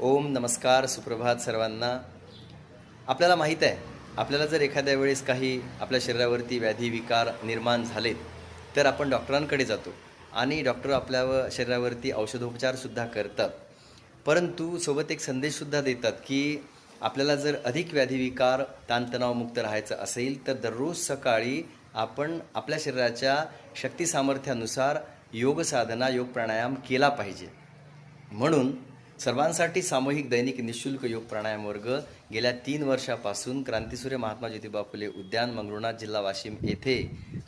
ओम नमस्कार सुप्रभात सर्वांना. आपल्याला माहीत आहे आपल्याला जर एखाद्या वेळेस काही आपल्या शरीरावरती व्याधी विकार निर्माण झालेत तर आपण डॉक्टरांकडे जातो आणि डॉक्टर आपल्या व- शरीरावरती औषधोपचारसुद्धा करतात. परंतु सोबत एक संदेशसुद्धा देतात की आपल्याला जर अधिक व्याधीविकार ताणतणावमुक्त राहायचं असेल तर दररोज सकाळी आपण आपल्या शरीराच्या शक्ती सामर्थ्यानुसार योग साधना योग प्राणायाम केला पाहिजे. म्हणून सर्वांसाठी सामूहिक दैनिक निशुल्क योग प्राणायाम वर्ग गेल्या तीन वर्षापासून क्रांतीसूर्य महात्मा ज्योतिबा फुले उद्यान मंगरुळनाथ जिल्हा वाशिम येथे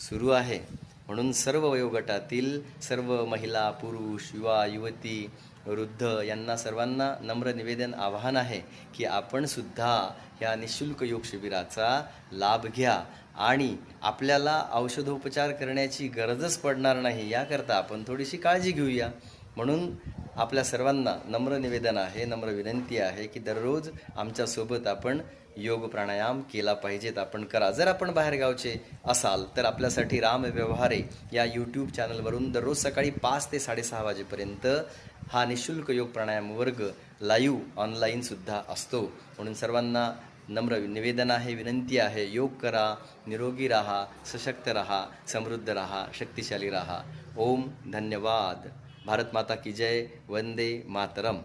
सुरू आहे. म्हणून सर्व वयोगटातील सर्व महिला पुरुष युवा युवती वृद्ध यांना सर्वांना नम्र निवेदन आवाहन आहे की आपणसुद्धा ह्या निशुल्क योग शिबिराचा लाभ घ्या आणि आपल्याला औषधोपचार करण्याची गरजच पडणार नाही याकरता आपण थोडीशी काळजी घेऊया. म्हणून आपल्या सर्वांना नम्र निवेदन आहे नम्र विनंती आहे की दररोज आमच्यासोबत आपण योग प्राणायाम केला पाहिजेत आपण करा. जर आपण बाहेरगावचे असाल तर आपल्यासाठी राम व्यवहारे या यूट्यूब चॅनलवरून दररोज सकाळी पाच ते साडेसहा वाजेपर्यंत हा निशुल्क योग प्राणायाम वर्ग लाईव्ह ऑनलाईनसुद्धा असतो. म्हणून सर्वांना नम्र निवेदन आहे विनंती आहे योग करा निरोगी राहा सशक्त राहा समृद्ध राहा शक्तिशाली राहा. ओम धन्यवाद. भारत माता की जय वंदे मातरम।